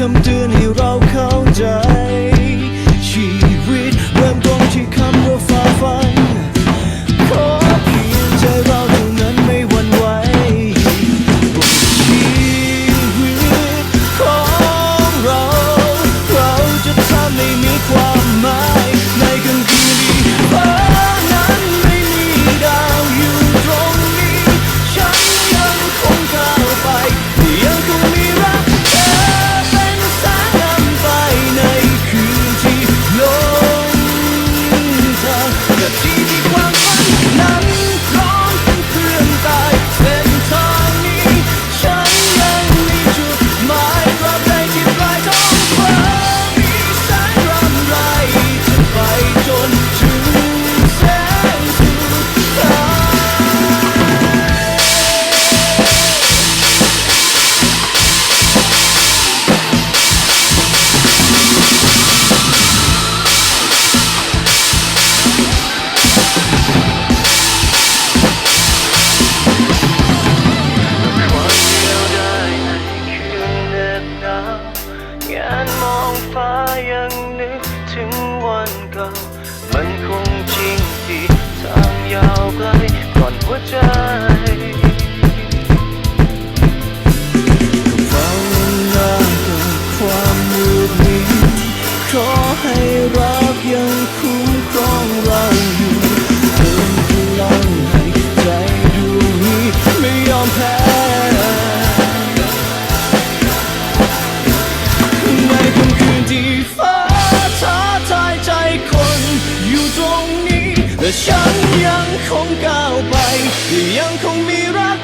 come to มันคงจริงที่ทางยาวไกลก่อนหัวใจ แต่ฉันยังคงก้าวไป ยังคงมีรัก